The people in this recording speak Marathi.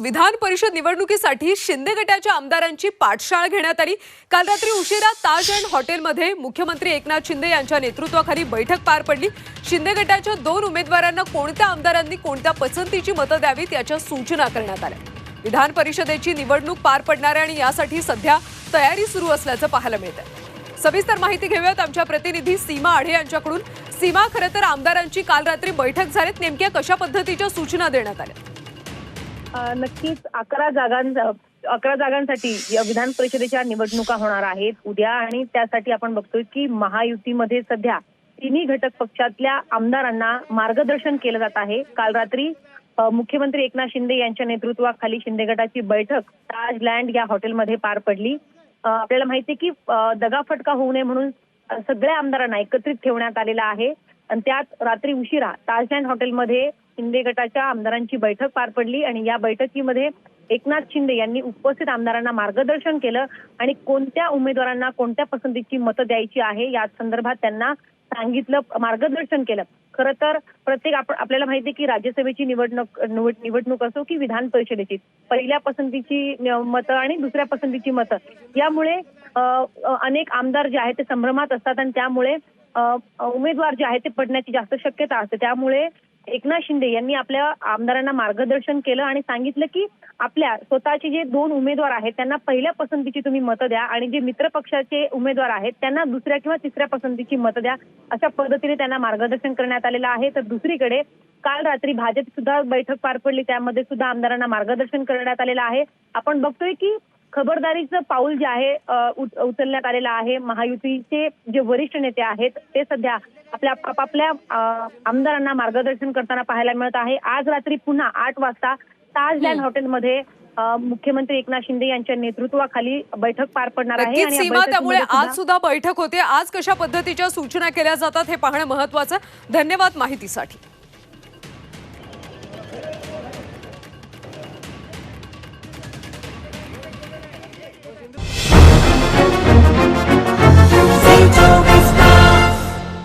विधान परिषद निवडणुकीसाठी शिंदे गटाच्या आमदारांची पाठशाळा घेण्यात आली. काल रात्री उशिरा ताज अँड हॉटेलमध्ये मुख्यमंत्री एकनाथ शिंदे यांच्या नेतृत्वाखाली बैठक पार पडली. शिंदे गटाच्या दोन उमेदवारांना कोणत्या आमदारांनी कोणत्या पसंतीची मतं द्यावीत याच्या सूचना करण्यात आल्या. विधान परिषदेची निवडणूक पार पडणार आहे आणि यासाठी सध्या तयारी सुरू असल्याचं पाहायला मिळतं सविस्तर माहिती घेऊयात आमच्या प्रतिनिधी सीमा आढे यांच्याकडून. सीमा खरं तर आमदारांची काल रात्री बैठक झालीत. नेमक्या कशा पद्धतीच्या सूचना देण्यात आल्या? नक्कीच अकरा जागांचा अकरा जागांसाठी या विधान परिषदेच्या निवडणुका होणार आहेत. उद्या आणि त्यासाठी आपण बघतोय की महायुतीमध्ये सध्या तिन्ही घटक पक्षातल्या आमदारांना मार्गदर्शन केलं जात आहे. काल रात्री मुख्यमंत्री एकनाथ शिंदे यांच्या नेतृत्वाखाली शिंदे गटाची बैठक ताज लँड या हॉटेलमध्ये पार पडली. आपल्याला माहिती आहे की दगाफटका होऊ नये म्हणून सगळ्या आमदारांना एकत्रित ठेवण्यात आलेला आहे. आणि त्यात रात्री उशिरा ताजलँड हॉटेलमध्ये शिंदे गटाच्या आमदारांची बैठक पार पडली आणि या बैठकीमध्ये एकनाथ शिंदे यांनी उपस्थित आमदारांना मार्गदर्शन केलं आणि कोणत्या उमेदवारांना कोणत्या पसंतीची मतं द्यायची आहे या संदर्भात त्यांना सांगितलं मार्गदर्शन केलं. खरं तर प्रत्येक आपण आपल्याला माहिती आहे की राज्यसभेची निवडणूक निवडणूक असो की विधान परिषदेची पहिल्या पसंतीची मतं आणि दुसऱ्या पसंतीची मतं. यामुळे अनेक आमदार जे आहेत ते संभ्रमात असतात आणि त्यामुळे उमेदवार जे आहेत ते पडण्याची जास्त शक्यता असते. त्यामुळे एकनाथ शिंदे यांनी आपल्या आमदारांना मार्गदर्शन केलं आणि सांगितलं की आपल्या स्वतःचे जे दोन उमेदवार आहेत त्यांना पहिल्या पसंतीची तुम्ही मतं द्या आणि जे मित्र पक्षाचे उमेदवार आहेत त्यांना दुसऱ्या किंवा तिसऱ्या पसंतीची मतं द्या. अशा पद्धतीने त्यांना मार्गदर्शन करण्यात आलेलं आहे. तर दुसरीकडे काल रात्री भाजप सुद्धा बैठक पार पडली. त्यामध्ये सुद्धा आमदारांना मार्गदर्शन करण्यात आलेलं आहे. आपण बघतोय की खबरदारीचं पाऊल जे आहे उचलण्यात आलेलं आहे महायुतीचे जे वरिष्ठ नेते आहेत ते सध्या आपल्या आपापल्या आमदारांना मार्गदर्शन करताना पाहायला मिळत आहे. आज रात्री पुन्हा आठ वाजता ताजलँड हॉटेलमध्ये मुख्यमंत्री एकनाथ शिंदे यांच्या नेतृत्वाखाली बैठक पार पडणार आहे सीमा त्यामुळे आज सुद्धा बैठक होते. आज कशा पद्धतीच्या सूचना केल्या जातात हे पाहणं महत्वाचं धन्यवाद माहितीसाठी.